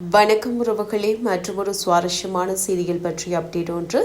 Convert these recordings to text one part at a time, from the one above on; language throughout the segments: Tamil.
வணக்கம் உறவுகளே. மற்றும் ஒரு சுவாரஸ்யமான சீரியல் பற்றிய அப்டேட் ஒன்று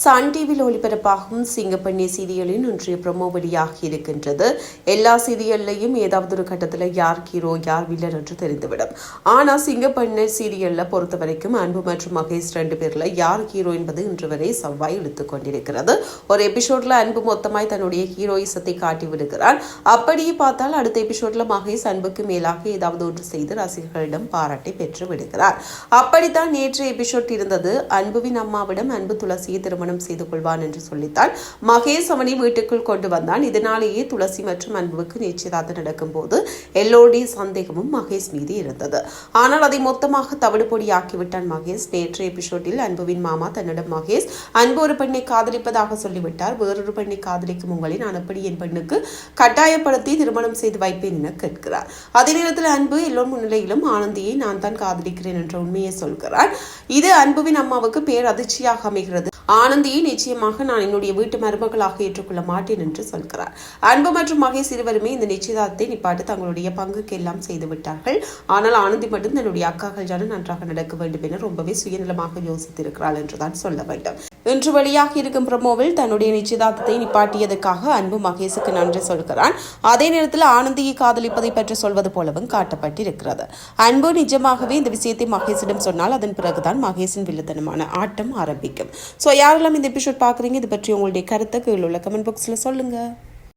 சன் டிவியில் ஒளிபரப்பாகும் சிங்கப்பண்ணி சீரியலின் இன்றைய ப்ரொமோ வெளியாகி இருக்கின்றது. எல்லா சீரியல்லையும் ஏதாவது ஒரு கட்டத்தில் யார் ஹீரோ யார் வில்லன் என்று தெரிந்துவிடும். ஆனால் சிங்கப்பண்ணி சீரியல்ல பொறுத்த வரைக்கும் அன்பு மற்றும் மகேஷ் ரெண்டு பேர்ல யார் ஹீரோ என்பது இன்று வரை செவ்வாய் இழுத்துக் கொண்டிருக்கிறது. ஒரு எபிசோட்ல அன்பு மொத்தமாய் தன்னுடைய ஹீரோயிசத்தை காட்டி விடுகிறான். அப்படியே பார்த்தால் அடுத்த எபிசோட்ல மகேஷ் அன்புக்கு மேலாக ஏதாவது ஒன்று செய்து ரசிகர்களிடம் பாராட்டை பெற்று விடுகிறார். அப்படித்தான் நேற்று எபிசோட் இருந்தது. அன்புவின் அம்மாவிடம் அன்பு துளசியை திருமணம் திருமணம் செய்து கொள்வான் என்று சொல்லித்தான் மகேஷ் அவனை வீட்டுக்குள் கொண்டு வந்தான். இதனாலேயே துளசி மற்றும் அன்புவுக்கு நிச்சயதார்த்தம் நடக்கும்போது எல்லோருடைய சந்தேகமும் மகேஷ் மீது இருந்தது. ஆனால் அதை மொத்தமாக தவிடு பொடியாக்கிவிட்டான் மகேஷ். நேற்று எபிசோடில் அன்புவின் மாமா தன்னிடம் மகேஷ் அன்பு ஒரு பெண்ணை காதலிப்பதாக சொல்லிவிட்டார். வேறொரு பெண்ணை காதலிக்கும் உங்களை நான் எப்படி என் பெண்ணுக்கு கட்டாயப்படுத்தி திருமணம் செய்து வைப்பேன் என கேட்கிறார். அதே நேரத்தில் அன்பு எல்லோர் முன்னிலையிலும் ஆனந்தியை நான் தான் காதலிக்கிறேன் என்ற உண்மையை சொல்கிறார். இது அன்புவின் அம்மாவுக்கு பேர் அதிர்ச்சியாக அமைகிறது. ஆனந்தியை நிச்சயமாக நான் என்னுடைய வீட்டு மருமகளாக ஏற்றுக்கொள்ள மாட்டேன் என்று சொல்கிறார். அன்பு மற்றும் மகேஷ் இருவருமே இந்த நிச்சயதார்த்தத்தை நிப்பாட்டு தங்களுடைய பங்குக்கு எல்லாம் செய்து விட்டார்கள் ஆனால் ஆனந்தி மட்டும் தன்னுடைய அக்காக்கள் ஜான நன்றாக நடக்க வேண்டும் என ரொம்பவே சுயநலமாக யோசித்திருக்கிறாள் என்றுதான் சொல்ல வேண்டும். இன்று வெளியாகி இருக்கும் பிரமோவில் தன்னுடைய நிச்சயதார்த்தத்தை நிப்பாட்டியதற்காக அன்பு மகேஷுக்கு நன்றி சொல்கிறான். அதே நேரத்தில் ஆனந்தியை காதலிப்பதை பற்றி சொல்வது போலவும் காட்டப்பட்டிருக்கிறது. அன்பு நிஜமாகவே இந்த விஷயத்தை மகேஷிடம் சொன்னால் அதன் பிறகுதான் மகேஷின் வில்லத்தனமான ஆட்டம் ஆரம்பிக்கும். ஸோ யாரெல்லாம் இந்த எபிசோட் பார்க்குறீங்க இது பற்றி உங்களுடைய கருத்தை கீழே உள்ள கமெண்ட் பாக்ஸில் சொல்லுங்கள்